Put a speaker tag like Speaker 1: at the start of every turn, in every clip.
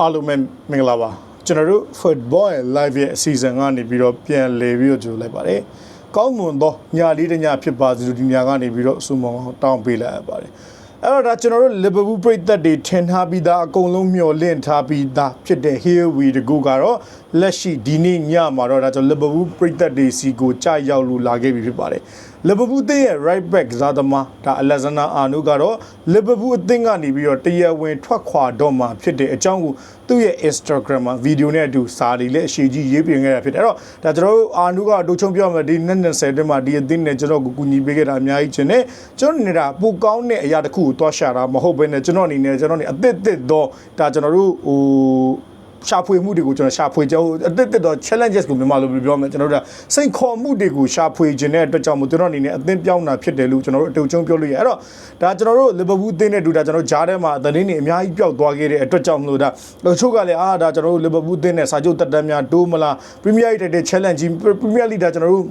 Speaker 1: အားလုံးပဲမင်္ဂလာပါကျွန်တော်တို့ football ရဲ့ live ရဲ့အစီအစဉ်ကနေပြီးတော့ပြန်လည်ပြီးတော့ကြိုလိုက်ပါတယ်ကောင်းမွန်သောညလေးတစ်ညဖြစ်ပါစေလို့ဒီညကနေပြီးတော့ဆုမွန်တောင်းပေးလိုက်ရပါတယ်အဲ့တော့ဒါကျွန်တော်တို့ Liverpool ပြည်သက်တွေထင်ထားပြီးသားအကုန်လုံးမျှော်လင့်ထားပြီးသားဖြစ်တဲ့ Here we go ကတော့လက်ရှိဒီနေ့ညမှာတော့ဒါကျွန်တော် Liverpool ပြည်သက်တွေစီကိုကြာရောက်လို့လာခဲ့ပြီဖြစ်ပါတယ် Liverpool အသင်းရဲ့ right back ကစားသမားဒါ Alexander Arnold ကတော့ Liverpool အသင်းကနေပြီးတော့တရားဝင်ထွက်ခွာတော့မှာဖြစ်တဲ့အကြောင်းကိုသူ့ရဲ့ Instagram မှာဗီဒီယိုနဲ့အတူစာတွေလည်းအရှိကြီးရေးပြင်ခဲ့တာဖြစ်တယ်။အဲ့တော့ဒါကျွန်တော်တို့ Arnold ကအတူချုံပြောမယ်ဒီနှစ်20အတွင်းမှာဒီအသင်းနဲ့ကျွန်တော်ကိုကူညီပေးခဲ့တာအများကြီးချင်တယ်။ကျွန်တော်နေတာပိုကောင်းတဲ့အရာတစ်ခုကိုတွားရှာတာမဟုတ်ဘဲနဲ့ကျွန်တော်အနေနဲ့ကျွန်တော်နေအသစ်သစ်တော့ဒါကျွန်တော်တို့ဟို ရှာဖွေမှုတွေကိုကျွန်တော်ရှာဖွေကြအောင်အတစ်တစ်တော့ challenges ကိုမြန်မာလိုပြောမယ်ကျွန်တော်တို့ကစိန်ခေါ်မှုတွေကိုရှာဖွေခြင်းတဲ့အတွက်ကြောင့်မို့ကျွန်တော်အနေနဲ့အသင်းပြောင်းတာဖြစ်တယ်လို့ကျွန်တော်တို့အတူချုံပြောလို့ရအဲ့တော့ဒါကျွန်တော်တို့ Liverpool အသင်းနဲ့တူတာကျွန်တော်ဂျားထဲမှာအသင်းတွေအများကြီးပျောက်သွားခဲ့တဲ့အတွက်ကြောင့်မလို့ဒါတချို့ကလည်းအာဒါကျွန်တော်တို့ Liverpool အသင်းနဲ့စာချုပ်တက်တန်းများတိုးမလား Premier League တဲ့ challenge Premier League ဒါကျွန်တော်တို့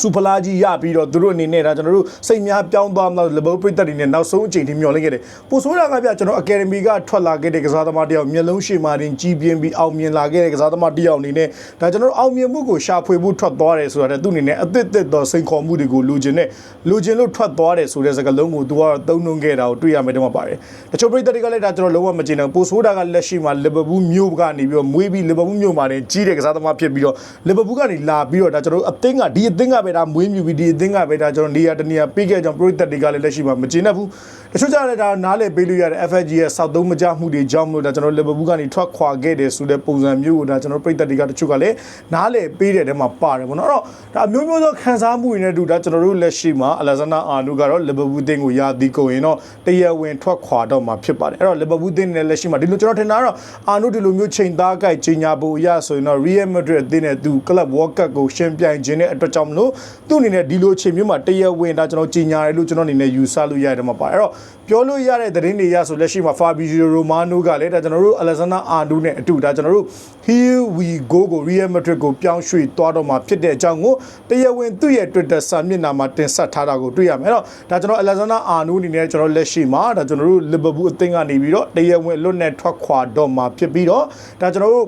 Speaker 1: စူပလာကြီးရပြီးတော့သူတို့အနေနဲ့ဒါကျွန်တော်တို့စိတ်များပြောင်းသွားမှလဘိုပရိသတ်တွေနဲ့နောက်ဆုံးအချိန်ထိမျှော်လင့်ခဲ့တယ်ပိုဆိုးတာကပြကျွန်တော်အကယ်ဒမီကထွက်လာခဲ့တဲ့ကစားသမားတယောက်မျက်လုံးရှိမှတင်ကြီးပြင်းပြီးအောင်မြင်လာခဲ့တဲ့ကစားသမားတယောက်အနေနဲ့ဒါကျွန်တော်တို့အောင်မြင်မှုကိုရှာဖွေဖို့ထွက်သွားတယ်ဆိုတာတဲ့သူအနေနဲ့အသစ်သစ်သောစိန်ခေါ်မှုတွေကိုလိုချင်တဲ့လိုချင်လို့ထွက်သွားတယ်ဆိုတဲ့စကားလုံးကိုသူကတော့သုံးနှုန်းခဲ့တာကိုတွေ့ရမယ်တမပါတယ်တချို့ပရိသတ်တွေကလည်းဒါကျွန်တော်လုံးဝမကျေနပ်ပိုဆိုးတာကလက်ရှိမှာလီဗာပူးမြို့ကနေပြီးတော့မွေးပြီးလီဗာပူးမြို့မှာနေကြီးတဲ့ကစားသမားဖြစ်ပြီးတော့လီဗာပူးကနေလာပြီးတော့ဒါကျွန်တော်တို့အသင်းကဒီအသင်းကပဲဒါမွေးမြူပြီးဒီအသင်းကပဲဒါကျွန်တော်နေရာတနေရာပေးခဲ့ကြောင်းပရိသတ်တွေကလည်းလက်ရှိမှာမကျေနပ်ဘူးတချို့ကြလည်းဒါနားလေပေးလို့ရတဲ့ FFG ရဲ့စောက်သုံးမကြမှုတွေကြောင့်မလို့ဒါကျွန်တော်လီဗာပူးကနေထွက်ခွာခဲ့တယ်ဆိုတဲ့ပုံစံမျိုးကိုဒါကျွန်တော်ပရိသတ်တွေကတချို့ကလည်းနားလေပေးတဲ့တဲမှာပါတယ်ပေါ့နော်အဲ့တော့ဒါအမျိုးမျိုးသောခံစားမှုတွေနဲ့တူဒါကျွန်တော်တို့လက်ရှိမှာအလက်ဇန္ဒာအာနုကတော့လီဗာပူးအသင်းကိုယာတီကုန်ရင်တော့တရားဝင်ထွက်ခွာတော့မှာဖြစ်ပါတယ်အဲ့တော့လီဗာပူးအသင်းနဲ့လက်ရှိမှာဒီလိုကျွန်တော်ထင်တာကတော့အာနုဒီလိုမျိုးချိန်သားကြိုက်ကြီးညာဖို့အရဆိုရင်တော့ Real Madrid အသင်းနဲ့သူ Club World Cup ကိုရှင်ပြိုင်ခြင်းတဲ့အတွက်ကြောင့်မလို့သူ့အနေနဲ့ဒီလိုချိန်မျိုးမှာတရားဝင်ဒါကျွန်တော်ကြီးညာတယ်လို့ကျွန်တော်အနေနဲ့ယူဆလို့ရတယ်မှာပါအဲ့တော့ပြောလို့ရတဲ့သတင်းတွေရဆိုလက်ရှိမှာ Fabrizio Romano ကလည်းဒါကျွန်တော်တို့ Alexander Arnold နဲ့အတူဒါကျွန်တော်တို့ Here we go ကို Real Madrid ကိုပြောင်းရွှေ့သွားတော့မှာဖြစ်တဲ့အကြောင်းကိုတရားဝင်သူ့ရဲ့ Twitter စာမျက်နှာမှာတင်ဆက်ထားတာကိုတွေ့ရမယ်အဲ့တော့ဒါကျွန်တော် Alexander Arnold အနေနဲ့ကျွန်တော်လက်ရှိမှာဒါကျွန်တော်တို့ Liverpool အသင်းကနေပြီးတော့တရားဝင်လွတ်နဲ့ထွက်ခွာတော့မှာဖြစ်ပြီးတော့ဒါကျွန်တော်တို့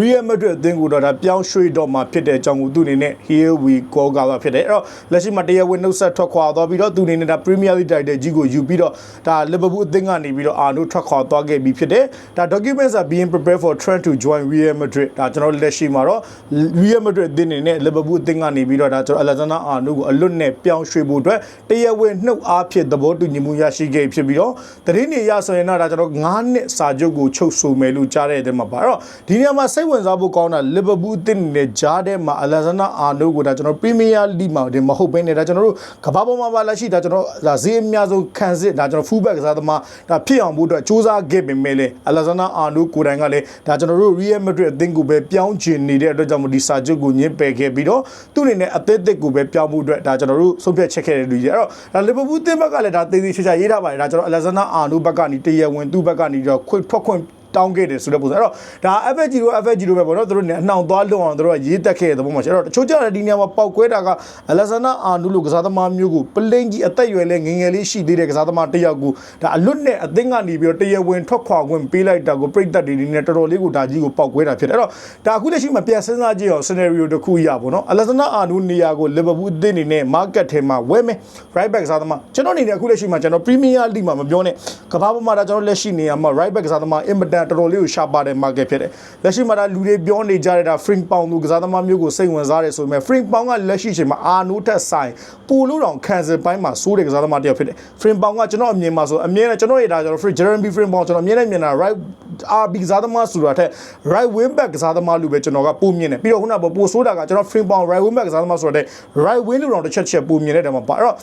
Speaker 1: Real Madrid အသင်းကိုတော့ဒါပြောင်းရွှေ့တော့မှဖြစ်တဲ့အကြောင်းကိုသူအနေနဲ့ Here we go ကပါဖြစ်တယ်အဲ့တော့လက်ရှိမှာတရားဝင်နှုတ်ဆက်ထွက်ခွာသွားပြီးတော့သူအနေနဲ့ဒါ Premier League title ကြီးကိုယူပြီးတော့ဒါ Liverpool အသင်းကနေပြီးတော့အာနိုထွက်ခွာသွားခဲ့ပြီးဖြစ်တယ်ဒါ documents are being prepared for Trent to join Real Madrid ဒါကျွန်တော်လက်ရှိမှာတော့ Real Madrid အသင်းအနေနဲ့ Liverpool အသင်းကနေပြီးတော့ဒါကျွန်တော် Alexander Arnold ကိုအလွတ်နဲ့ပြောင်းရွှေ့ဖို့အတွက်တရားဝင်နှုတ်အားဖြင့်သဘောတူညီမှုရရှိခဲ့ဖြစ်ပြီးတော့သတင်းတွေရဆိုရင်တော့ဒါကျွန်တော်9နှစ်စာချုပ်ကိုချုပ်ဆိုမယ်လို့ကြားတဲ့အထဲမှာပါအဲ့တော့ဒီနေရာမှာစိတ်ဝင်စားဖို့ကောင်းတာလီဗာပူးအသင်းနဲ့ဂျားထဲမှာအလက်ဇန္ဒာအာနိုကိုဒါကျွန်တော်ပရီးမီးယားလိမှာတင်မဟုတ်ဘဲနဲ့ဒါကျွန်တော်တို့ကမ္ဘာပေါ်မှာပါလက်ရှိဒါကျွန်တော်ဒါဈေးအများဆုံးခံစစ်ဒါကျွန်တော်ဖူးဘက်ကစားသမားဒါဖြစ်အောင်ဖို့အတွက်စူးစမ်းခဲ့ပေမဲ့လည်းအလက်ဇန္ဒာအာနိုကိုယ်တိုင်ကလည်းဒါကျွန်တော်တို့ရီယယ်မက်ဒရစ်အသင်းကိုပဲပြောင်းချင်နေတဲ့အတွက်ကြောင့်မို့ဒီစာချုပ်ကိုညှင်းပယ်ခဲ့ပြီးတော့သူ့အနေနဲ့အသက်သက်ကိုပဲပြောင်းဖို့အတွက်ဒါကျွန်တော်တို့ဆုံးဖြတ်ချက်ခဲ့တဲ့လူကြီးအဲ့တော့ဒါလီဗာပူးအသင်းဘက်ကလည်းဒါသေသေးချာချာရေးထားပါတယ်ဒါကျွန်တော်အလက်ဇန္ဒာအာနိုဘက်ကနေတရားဝင်သူ့ဘက်ကနေတော့ခွင့်ထွက်ခွင့် တောင်းခဲ့တယ်ဆိုတဲ့ပုံစံအဲ့တော့ဒါ FFG တို့ FFG တို့ပဲပေါ့နော်သူတို့နဲ့အနှောင်သွားလွန်အောင်သူတို့ကရေးတက်ခဲ့တဲ့ပုံမှာရှိအဲ့တော့တချို့ကြတဲ့ဒီနေရာမှာပောက်ကွဲတာကအလက်ဆန္ဒအာနုလိုကစားသမားမျိုးကိုပလင်းကြီးအသက်အရွယ်လေးငငယ်လေးရှိသေးတဲ့ကစားသမားတစ်ယောက်ကိုဒါအလွတ်နဲ့အသင်းကနေပြီးတော့တရားဝင်ထွက်ခွာခွင့်ပေးလိုက်တာကိုပြိတ္တတွေနေတော်တော်လေးကိုဒါကြီးကိုပောက်ကွဲတာဖြစ်တယ်အဲ့တော့ဒါအခုလက်ရှိမှာပြန်စဉ်းစားကြည့်အောင် scenario တစ်ခုရပါတော့အလက်ဆန္ဒအာနုနေရာကို Liverpool အသင်းအနေနဲ့ market ထဲမှာဝယ်မယ် right back ကစားသမားကျွန်တော်အနေနဲ့အခုလက်ရှိမှာကျွန်တော် Premier League မှာမပြောနဲ့ကမ္ဘာပေါ်မှာဒါကျွန်တော်လက်ရှိနေရာမှာ right back ကစားသမားအင်မတန်တော်တော်လေးကိုရှာပါတဲ့ market ဖြစ်တယ်လက်ရှိမှာဒါလူတွေပြောနေကြတဲ့ဒါ Frink Pound သူကစားသမားမျိုးကိုစိတ်ဝင်စားတယ်ဆိုပေမဲ့ Frink Pound ကလက်ရှိချိန်မှာအာနိုးထက်ဆိုင်ပိုလို့တောင် cancel ပိုင်းမှာစိုးတဲ့ကစားသမားတစ်ယောက်ဖြစ်တယ် Frink Pound ကကျွန်တော်အမြင်မှာဆိုအမြင်နဲ့ကျွန်တော်ရတာကျွန်တော် Free Jeremy Frink Pound ကျွန်တော်အမြင်နဲ့မြင်တာ right RB ကစားသမားဆိုတာထက် right wing back ကစားသမားလို့ပဲကျွန်တော်ကပိုမြင်တယ်ပြီးတော့ခုနကပိုဆိုးတာကကျွန်တော် Frink Pound right wing back ကစားသမားဆိုတဲ့ right wing လို့တော့တစ်ချက်ချက်ပိုမြင်တဲ့တယ်မှာပါအဲ့တော့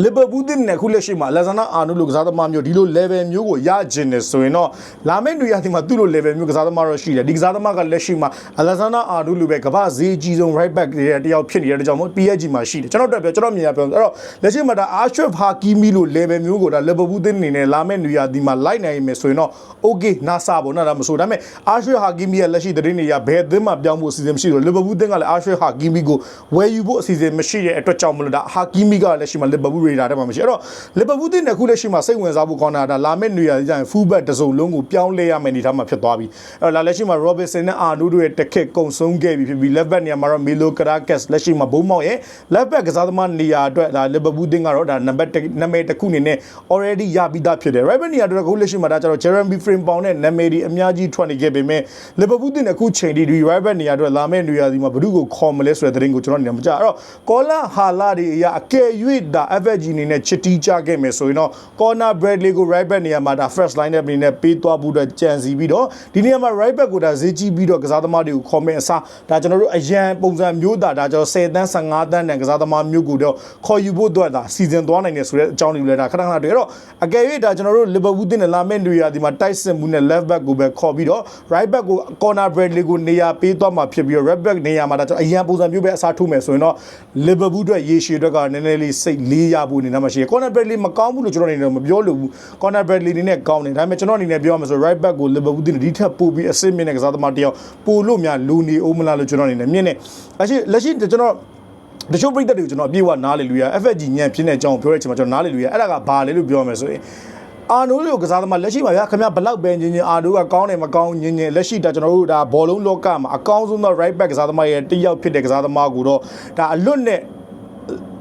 Speaker 1: လီဗာပူးတင်နဲ့ခုလက်ရှိမှာလက်ဇနာအာနိုလိုကစားသမားမျိုးဒီလို level မျိုးကိုရကျင်နေဆိုရင်တော့လာမယ့်နေရာဒီမှာသူ့လို level မျိုးကစားသမားတော့ရှိတယ်ဒီကစားသမားကလက်ရှိမှာလက်ဇနာအာနိုလိုပဲကမ္ဘာဈေးကြီးဆုံး right back တွေတယောက်ဖြစ်နေတဲ့ကြောင့်မို့ PSG မှာရှိတယ်ကျွန်တော်တို့ပြောကျွန်တော်မြင်ရပြောအဲ့တော့လက်ရှိမှာဒါအာရှရဖ်ဟာကီမီလို level မျိုးကိုဒါလီဗာပူးတင်အနေနဲ့လာမယ့်နေရာဒီမှာလိုက်နိုင်မယ်ဆိုရင်တော့ okay နာဆာပေါ့နော်ဒါမဆိုဒါပေမဲ့အာရှရဟာကီမီရဲ့လက်ရှိသတင်းတွေရဘယ်အသင်းမှပြောင်းဖို့အစီအစဉ်မရှိဘူးလီဗာပူးတင်ကလည်းအာရှရဟာကီမီကိုဝယ်ယူဖို့အစီအစဉ်မရှိတဲ့အတွက်ကြောင့်မလို့ဒါဟာကီမီကလက်ရှိမှာလီဗာပူးရေဒါထဲမှာမရှိအဲ့တော့လီဗာပူးတင်တဲ့ခုလက်ရှိမှာစိတ်ဝင်စားဖို့ကောင်းတာဒါလာမယ့်နေရာကျရင်ဖူးဘက်တစ်စုံလုံးကိုပြောင်းလဲရမယ့်အနေအထားမှာဖြစ်သွားပြီအဲ့တော့လာလက်ရှိမှာ Robinson နဲ့ Arnold တို့ရဲ့တစ်ခက်ကုံဆုံးခဲ့ပြီဖြစ်ပြီး left back နေရာမှာတော့ Milo Caracas လက်ရှိမှာဘုံမောက်ရဲ့ left back ကစားသမားနေရာအတွက်ဒါလီဗာပူးတင်ကတော့ဒါနံပါတ်နံပါတ်တစ်ခုအနေနဲ့ already ရပြီးသားဖြစ်တယ် right back နေရာအတွက်ခုလက်ရှိမှာဒါကျတော့ Jeremy Frimpong နဲ့နာမည်ဒီအများကြီးထွက်နေခဲ့ပေမဲ့လီဗာပူးတင်အခုချိန်ဒီ right back နေရာအတွက်လာမယ့်နေရာဒီမှာဘယ်သူကိုခေါ်မလဲဆိုတဲ့သတင်းကိုကျွန်တော်အနေနဲ့မကြားအဲ့တော့ကောလာဟာလာတွေအရာအကယ်၍ဒါ FG အနေနဲ့ချစ်တီးကြခဲ့မယ်ဆိုရင်တော့ corner Bradley ကို right back နေရာမှာဒါ first line နဲ့အနေနဲ့ပေးသွားဖို့အတွက်ကြံစီပြီးတော့ဒီနေရာမှာ right back ကိုဒါဈေးကြီးပြီးတော့ကစားသမားတွေကိုခေါ်မယ်အစားဒါကျွန်တော်တို့အရန်ပုံစံမျိုးဒါဒါကျွန်တော်10တန်း15တန်းတန်ကစားသမားမျိုးကိုတော့ခေါ်ယူဖို့အတွက်ဒါစီစဉ်သွားနိုင်တယ်ဆိုတဲ့အကြောင်းတွေကိုလည်းဒါခဏခဏတွေ့ရတော့အကယ်၍ဒါကျွန်တော်တို့ Liverpool တင်တဲ့လာမယ့်နေရာဒီမှာတိုက်စစ်မှုနဲ့ left back ကိုပဲခေါ်ပြီးတော့ right back ကို corner Bradley ကိုနေရာပေးသွားမှာဖြစ်ပြီးတော့ right back နေရာမှာဒါကျွန်တော်အရန်ပုံစံမျိုးပဲအစားထိုးမယ်ဆိုရင်တော့ Liverpool အတွက်ရေရှည်အတွက်ကနည်းနည်းလေးစိတ်လေးရဖို့အနေနဲ့မှရှိတယ် corner Bradley မကောင်းဘူးလို့ကျွန်တော်အနေနဲ့မပြောလို့ဘူး corner Bradley အနေနဲ့ကောင်းတယ်ဒါပေမဲ့ကျွန်တော်အနေနဲ့ပြောရမယ်ဆို right back ကို Liverpool တင်ဒီထက်ပိုပြီးအဆင့်မြင့်တဲ့ကစားသမားတစ်ယောက်ပိုလို့များလူနေအောင်မလားလို့ကျွန်တော်အနေနဲ့မြင်တယ်လက်ရှိလက်ရှိကျွန်တော်တချို့ပြိတ္တတွေကိုကျွန်တော်အပြည့်အဝနားလေလူရ FFG ညံဖြစ်တဲ့အကြောင်းကိုပြောတဲ့အချိန်မှာကျွန်တော်နားလေလူရအဲ့ဒါကဘာလဲလို့ပြောရမယ်ဆိုရင်အာနိုးလိုကစားသမားလက်ရှိမှာဗျာခင်ဗျဘလောက်ပဲညင်ညင်အာနိုးကကောင်းတယ်မကောင်းညင်ညင်လက်ရှိဒါကျွန်တော်တို့ဒါဘောလုံးလောကမှာအကောင်းဆုံးသော right back ကစားသမားရဲ့တစ်ယောက်ဖြစ်တဲ့ကစားသမားကိုတော့ဒါအလွတ်နဲ့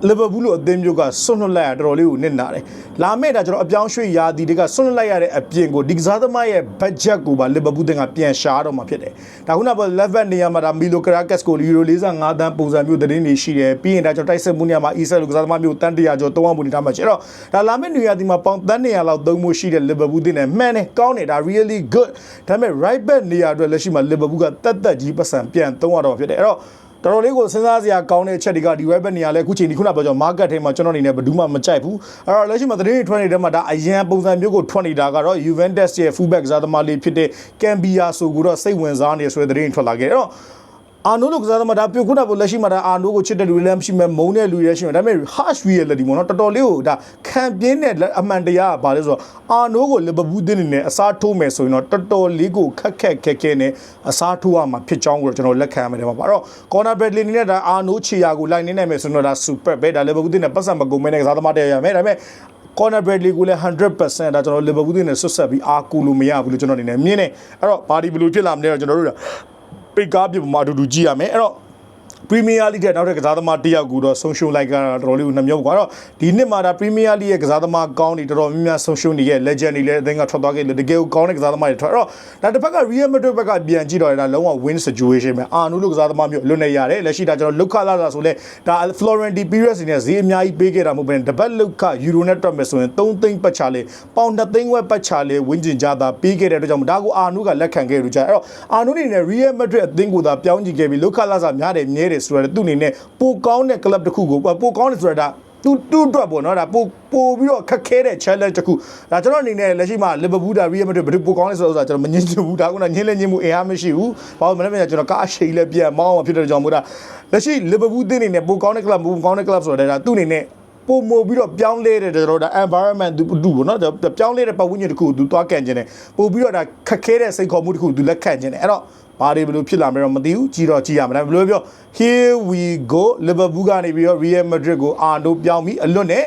Speaker 1: လီဗာပူးလိုအသင်းမျိုးကဆွန့်လွတ်လိုက်ရတော်တော်လေးကိုနစ်နာတယ်။လာမယ့်ဒါကျွန်တော်အပြောင်းရွှေ့ရာသီတွေကဆွန့်လွတ်လိုက်ရတဲ့အပြင်ကိုဒီကစားသမားရဲ့ budget ကိုပါလီဗာပူးတင်ကပြန်ရှာတော့မှာဖြစ်တယ်။ဒါခုနက level နေရာမှာဒါမီလိုကရာကက်စ်ကိုယူရို45တန်းပုံစံမျိုးသတင်းတွေရှိတယ်။ပြီးရင်ဒါကျွန်တော်တိုက်စစ်မှုနေရာမှာအီဆယ်လိုကစားသမားမျိုးတန်း100ကျော်300ပုံနေထားမှာရှိတော့ဒါလာမယ့်နေရာဒီမှာပေါင်တန်း100လောက်သုံးမှုရှိတဲ့လီဗာပူးတင်နဲ့မှန်တယ်ကောင်းတယ်ဒါ really good ဒါပေမဲ့ right back နေရာအတွက်လက်ရှိမှာလီဗာပူးကတက်တက်ကြီးပတ်စံပြန်သုံးရတော့မှာဖြစ်တယ်အဲ့တော့ တော်တော်လေးကိုစဉ်းစားစရာကောင်းတဲ့အချက်တွေကဒီ web နေရာလဲအခုချိန်ဒီခုနပြောကြော market ထဲမှာကျွန်တော်အနေနဲ့ဘယ်သူမှမကြိုက်ဘူးအဲ့တော့လက်ရှိမှာသတင်းတွေထွက်နေတဲ့မှာဒါအရန်ပုံစံမျိုးကိုထွက်နေတာကတော့ Juventus ရဲ့ fullback ကစားသမားလေးဖြစ်တဲ့ Cambia ဆိုကိုတော့စိတ်ဝင်စားနေဆိုတဲ့သတင်းတွေထွက်လာခဲ့တယ်အဲ့တော့ အာနိုလိုကစားသမားဒါပြုတ်ခုနကလက်ရှိမှာဒါအာနိုကိုချစ်တဲ့လူတွေလည်းမရှိမဲ့မုန်းတဲ့လူတွေလည်းရှိမယ်ဒါပေမဲ့ harsh reality ပေါ့နော်တော်တော်လေးကိုဒါခံပြင်းတဲ့အမှန်တရားကဘာလဲဆိုတော့အာနိုကိုလီဗာပူးတင်းနေနဲ့အစားထိုးမယ်ဆိုရင်တော့တော်တော်လေးကိုခက်ခက်ခက်ခဲနဲ့အစားထိုးရမှာဖြစ်ကြောင်းကိုကျွန်တော်လက်ခံရမယ်တဲ့မှာပါတော့ corner bradley နဲ့ဒါအာနိုချီယာကိုလိုက်နေနိုင်မယ်ဆိုရင်တော့ဒါ super ပဲဒါလီဗာပူးတင်းနဲ့ပတ်စံမကုန်မဲနဲ့ကစားသမားတည်းရမယ်ဒါပေမဲ့ corner bradley ကိုလည်း100%ဒါကျွန်တော်လီဗာပူးတင်းနဲ့ဆွတ်ဆက်ပြီးအားကူလို့မရဘူးလို့ကျွန်တော်အနေနဲ့မြင်တယ်အဲ့တော့ဘာဒီဘယ်လိုဖြစ်လာမလဲတော့ကျွန်တော်တို့ ပိတ်ကားပြမှာအတူတူကြည့်ရမယ်အဲ့တော့ ပရီးမီးယားလိဂ်ရဲ့နောက်ထပ်ကစားသမားတစ်ယောက်ကိုတော့ဆုံးရှုံးလိုက်ကတော့တော်တော်လေးကိုနှမျောကွာတော့ဒီနှစ်မှာဒါပရီးမီးယားလိဂ်ရဲ့ကစားသမားကောင်းတွေတော်တော်များများဆုံးရှုံးနေရဲ့ legend တွေလည်းအသင်းကထွက်သွားခဲ့လို့တကယ်ကိုကောင်းတဲ့ကစားသမားတွေထွက်တော့ဒါတစ်ဖက်က Real Madrid ဘက်ကပြန်ကြည့်တော့ဒါလုံးဝ win situation ပဲအာနူလိုကစားသမားမျိုးလွတ်နေရတယ်လက်ရှိဒါကျွန်တော်လုခလာတာဆိုလဲဒါ Florentine Perez နဲ့ဈေးအများကြီးပေးခဲ့တာမဟုတ်ဘဲတပတ်လုခယူရိုနဲ့တွက်မယ်ဆိုရင်3သိန်းပတ်ချလေပေါင်2သိန်းဝက်ပတ်ချလေဝင်းကျင်ကြတာပေးခဲ့တဲ့အတွက်ကြောင့်ဒါကိုအာနူကလက်ခံခဲ့လို့ကြာအဲ့တော့အာနူနေနဲ့ Real Madrid အသင်းကိုသာပြောင်းကြည့်ခဲ့ပြီးလုခလာစာများတယ်မြဲတယ်ဆိုတော့သူ့အနေနဲ့ပိုကောင်းတဲ့ club တစ်ခုကိုပိုကောင်းတယ်ဆိုတာဒါတူတူအတွက်ပေါ့နော်ဒါပိုပိုပြီးတော့ခက်ခဲတဲ့ challenge တစ်ခုဒါကျွန်တော်အနေနဲ့လက်ရှိမှာ Liverpool ဒါ Real Madrid ဘယ်လိုပိုကောင်းလဲဆိုတော့ကျွန်တော်မငင်းချင်ဘူးဒါကညင်းလဲညင်းမှုအင်အားမရှိဘူးဘာလို့မလဲမလဲကျွန်တော်ကားရှိလဲပြန်မောင်းအောင်ဖြစ်တဲ့ကြောင့်မို့ဒါလက်ရှိ Liverpool တင်းနေနဲ့ပိုကောင်းတဲ့ club ပိုကောင်းတဲ့ club ဆိုတော့ဒါသူ့အနေနဲ့ပုံမပြီးတော့ပြောင်းလဲတဲ့ကျွန်တော်ဒါ environment သူတူပေါ့နော်ပြောင်းလဲတဲ့ပတ်ဝန်းကျင်တစ်ခုကိုသူသွားကန်ခြင်းတယ်ပို့ပြီးတော့ဒါခက်ခဲတဲ့စိတ်ခေါ်မှုတစ်ခုသူလက်ခံခြင်းတယ်အဲ့တော့ ဘာတွေဘယ်လိုဖြစ်လာမလဲတော့မသိဘူးကြီးတော့ကြီးရမှာဒါဘယ်လိုပြော here we go liverpool ကနေပြီးတော့ real madrid ကိုအာနိုပြောင်းပြီးအလွတ်နဲ့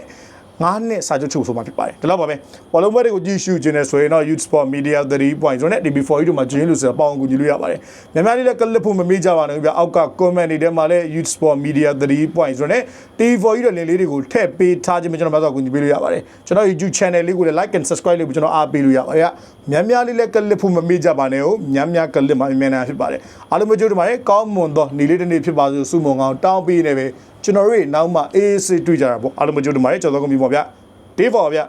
Speaker 1: ငါးနှစ်စာချုပ်ချုပ်ဆိုမှဖြစ်ပါတယ်ဒီလောက်ပါပဲဘောလုံးပွဲတွေကိုကြည့်ရှုခြင်းနဲ့ဆိုရင်တော့ youth sport media 3.0နဲ့ DB4 တို့မှာဂျင်းလို့ဆိုတော့ပေါအောင်ကူညီလို့ရပါတယ်များများလေးလည်းကလစ်ဖို့မမေ့ကြပါနဲ့ဗျအောက်က comment တွေထဲမှာလည်း youth sport media 3.0နဲ့ TV4 တို့လင်လေးတွေကိုထည့်ပေးထားခြင်းပဲကျွန်တော်မဆိုကူညီပေးလို့ရပါတယ်ကျွန်တော် YouTube channel လေးကိုလည်း like and subscribe လုပ်ပြီးကျွန်တော်အားပေးလို့ရပါတယ်များများလေးလည်းကလစ်ဖို့မမေ့ကြပါနဲ့ဟုတ်များများကလစ်မှမြန်မြန်ဖြစ်ပါတယ်အားလုံးမကြိုးတပါတယ်ကောင်းမွန်သောနေ့လေးတစ်နေ့ဖြစ်ပါစို့စုမုံကောင်တောင်းပေးနေပဲ ကျွန်တော်တို့နောက်မှအေးအေးဆေးတွေ့ကြတာပေါ့အားလုံးမကြိုးတပါတယ်ကြော်တော့ကုန်ပြီပေါ့ဗျ Day for ဗျ